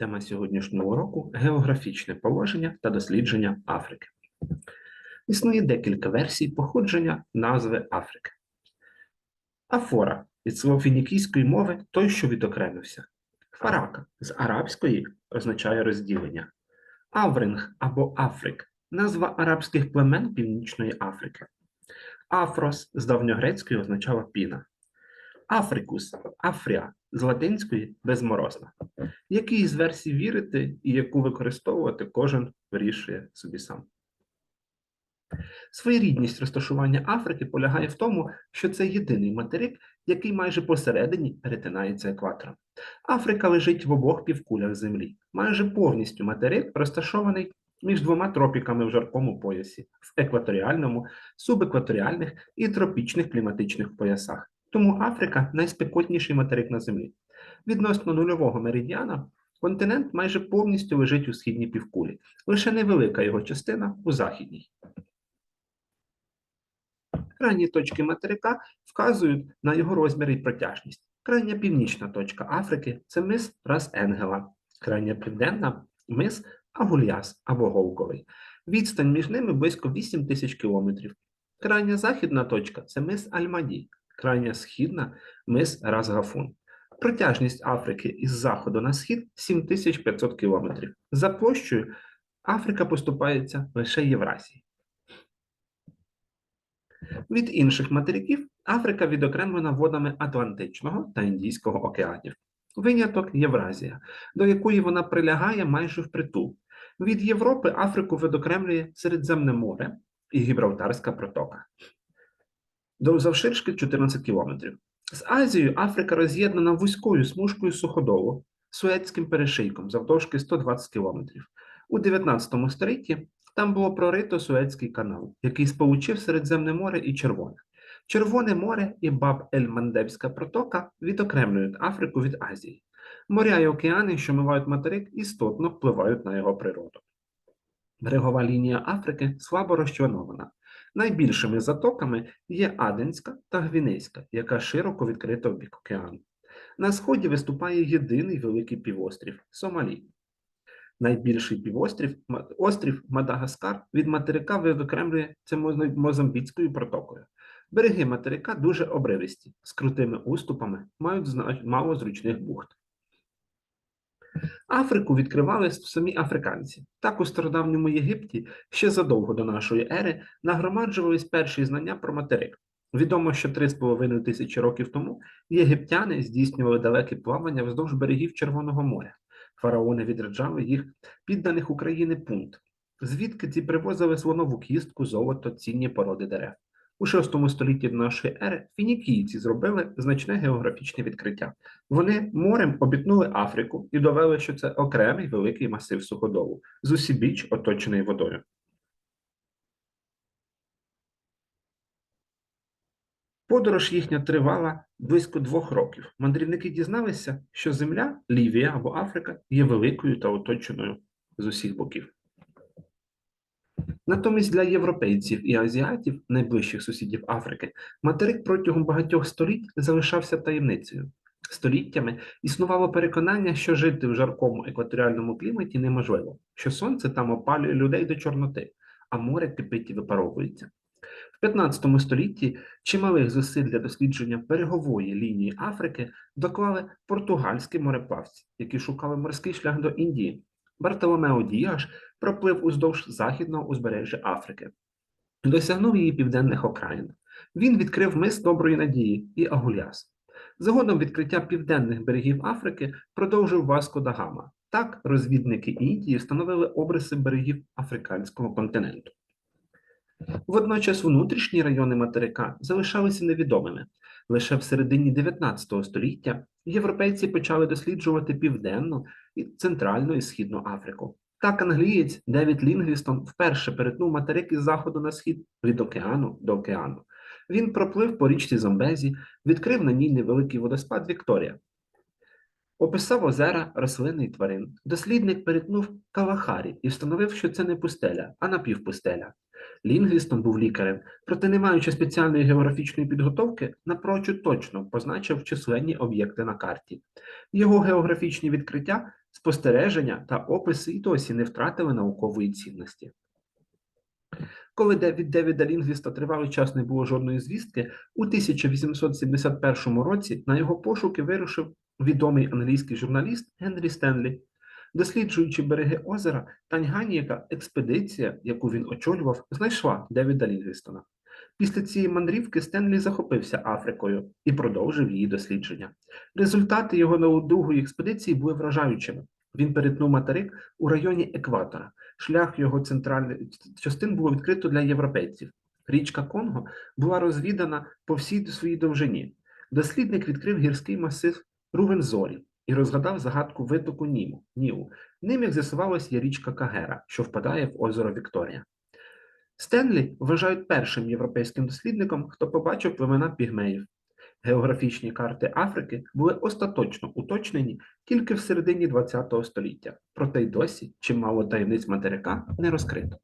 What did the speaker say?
Тема сьогоднішнього уроку географічне положення та дослідження Африки. Існує декілька версій походження назви Африки. Афора від слова фінікійської мови той, що відокремився. Фарака з арабської означає розділення. Авринг або Африк назва арабських племен Північної Африки. Афрос з давньогрецької означала піна. Африкус, Афрія з латинської безморозна. Якій з версій вірити і яку використовувати, кожен вирішує собі сам. Своєрідність розташування Африки полягає в тому, що це єдиний материк, який майже посередині перетинається екватором. Африка лежить в обох півкулях Землі. Майже повністю материк розташований між двома тропіками в жаркому поясі, в екваторіальному, субекваторіальних і тропічних кліматичних поясах. Тому Африка найспекотніший материк на Землі. Відносно нульового меридіана континент майже повністю лежить у східній півкулі, лише невелика його частина у західній. Крайні точки материка вказують на його розміри і протяжність. Крайня північна точка Африки це мис Рас Енгела, крайня південна мис Агульяс або Голковий. Відстань між ними близько 8 тисяч кілометрів. Крайня західна точка це мис Альмаді, крайня східна мис Разгафун. Протяжність Африки із заходу на схід 7500 кілометрів. За площею Африка поступається лише Євразії. Від інших материків Африка відокремлена водами Атлантичного та Індійського океанів. Виняток Євразія, до якої вона прилягає майже впритул. Від Європи Африку відокремлює Середземне море і Гібралтарська протока. Завширшки 14 кілометрів. З Азією Африка роз'єднана вузькою смужкою суходолу, Суецьким перешийком завдовжки 120 кілометрів. У 19 столітті там було прорито Суецький канал, який сполучив Середземне море і Червоне. Червоне море і Баб-ель-Мандебська протока відокремлюють Африку від Азії. Моря і океани, що мивають материк, істотно впливають на його природу. Берегова лінія Африки слабо розчленована. Найбільшими затоками є Аденська та Гвінейська, яка широко відкрита в бік океану. На сході виступає єдиний великий півострів Сомалі. Найбільший півострів острів Мадагаскар від материка відокремлює це Мозамбіцькою протокою. Береги материка дуже обривисті, з крутими уступами, мають мало зручних бухт. Африку відкривали самі африканці. Так у стародавньому Єгипті ще задовго до нашої ери нагромаджувались перші знання про материк. Відомо, що 3,5 тисячі років тому єгиптяни здійснювали далекі плавання вздовж берегів Червоного моря. Фараони відряджали їх підданих України пункт, звідки ці привозили слонову кістку, золото, цінні породи дерев. У VI столітті нашої ери фінікійці зробили значне географічне відкриття. Вони морем обітнули Африку і довели, що це окремий великий масив суходолу, з усібіч оточений водою. Подорож їхня тривала близько двох років. Мандрівники дізналися, що земля, Лівія або Африка є великою та оточеною з усіх боків. Натомість для європейців і азіатів, найближчих сусідів Африки, материк протягом багатьох століть залишався таємницею. Століттями існувало переконання, що жити в жаркому екваторіальному кліматі неможливо, що сонце там опалює людей до чорноти, а море кипить і випаровується. В 15 столітті чималих зусиль для дослідження берегової лінії Африки доклали португальські мореплавці, які шукали морський шлях до Індії. Бартоломео Діаш проплив уздовж західного узбережжя Африки, досягнув її південних окраїн. Він відкрив мис Доброї Надії і Агуляс. Згодом відкриття південних берегів Африки продовжив Васко да Гама. Так розвідники Індії встановили обриси берегів африканського континенту. Водночас внутрішні райони материка залишалися невідомими. Лише в середині 19 століття європейці почали досліджувати південну, і центральну і східну Африку. Так англієць Девід Лінгвістон вперше перетнув материк із заходу на схід від океану до океану. Він проплив по річці Замбезі, відкрив на ній невеликий водоспад Вікторія. Описав озера, рослини і тварин. Дослідник перетнув Калахарі і встановив, що це не пустеля, а напівпустеля. Лінгвістон був лікарем, проте, не маючи спеціальної географічної підготовки, напрочуд точно позначив численні об'єкти на карті. Його географічні відкриття Спостереження та описи і досі не втратили наукової цінності. Коли від Девіда Лінгвіста тривалий час не було жодної звістки, у 1871 році на його пошуки вирушив відомий англійський журналіст Генрі Стенлі. Досліджуючи береги озера Таньганіяка, експедиція, яку він очолював, знайшла Девіда Лінгвістона. Після цієї мандрівки Стенлі захопився Африкою і продовжив її дослідження. Результати його на- другої експедиції були вражаючими. Він перетнув материк у районі екватора. Шлях його центральних частин було відкрито для європейців. Річка Конго була розвідана по всій своїй довжині. Дослідник відкрив гірський масив Рувензорі і розгадав загадку витоку Німу, Нілу. Ним, як з'ясувалось, є річка Кагера, що впадає в озеро Вікторія. Стенлі вважають першим європейським дослідником, хто побачив племена пігмеїв. Географічні карти Африки були остаточно уточнені тільки в середині ХХ століття, проте й досі чимало таємниць материка не розкрито.